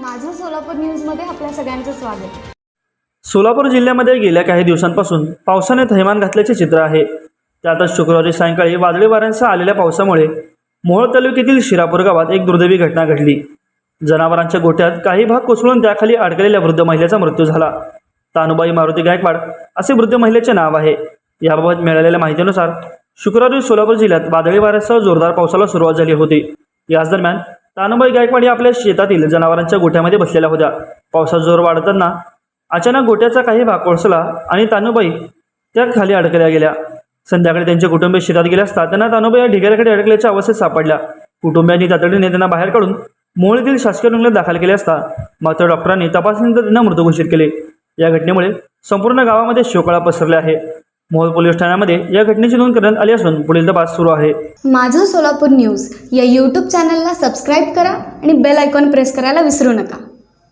माझं सोलापूर न्यूजमध्ये आपल्या सगळ्यांचं स्वागत. सोलापूर जिल्ह्यामध्ये गेल्या काही दिवसांपासून पावसाने थैमान घातल्याचे चित्र आहे. त्यातच शुक्रवारी सायंकाळी वादळी वाऱ्यांसह आलेल्या पावसामुळे मोहोळ तालुक्यातील शिरापूर गावात एक दुर्दैवी घटना घडली. जनावरांच्या गोठ्यात काही भाग कोसळून त्याखाली अडकलेल्या वृद्ध महिलेचा मृत्यू झाला. तानुबाई मारुती गायकवाड असे वृद्ध महिलेचे नाव आहे. याबाबत मिळालेल्या माहितीनुसार शुक्रवारी सोलापूर जिल्ह्यात वादळी वाऱ्यासह जोरदार पावसाला सुरुवात झाली होती. याच दरम्यान तानुबाई गायकवाड या आपल्या शेतातील जनावरांच्या गोठ्यामध्ये बसलेल्या होत्या. पावसाचा जोर वाढताना अचानक गोट्याचा काही भाग कोळसला आणि तानुबाई त्या खाली अडकल्या गेल्या. संध्याकाळी त्यांचे कुटुंबीय शेतात गेले असता त्यांना तानुबाई या ढिगाऱ्याकडे अडकल्याच्या अवस्थेत सापडल्या. कुटुंबियांनी तातडीने त्यांना बाहेर काढून मोहोळीतील शासकीय रुग्णालयात दाखल केले असता मात्र डॉक्टरांनी तपासणीनंतर त्यांना मृत घोषित केले. या घटनेमुळे संपूर्ण गावामध्ये शोकळा पसरले आहे. मोहोळ पोलीस ठाण्यामध्ये या घटनेची नोंद करण्यात आली असून पुढील तपास सुरू आहे. माझं सोलापूर न्यूज या यूट्यूब चॅनलला सबस्क्राईब करा आणि बेल आयकॉन प्रेस करायला विसरू नका.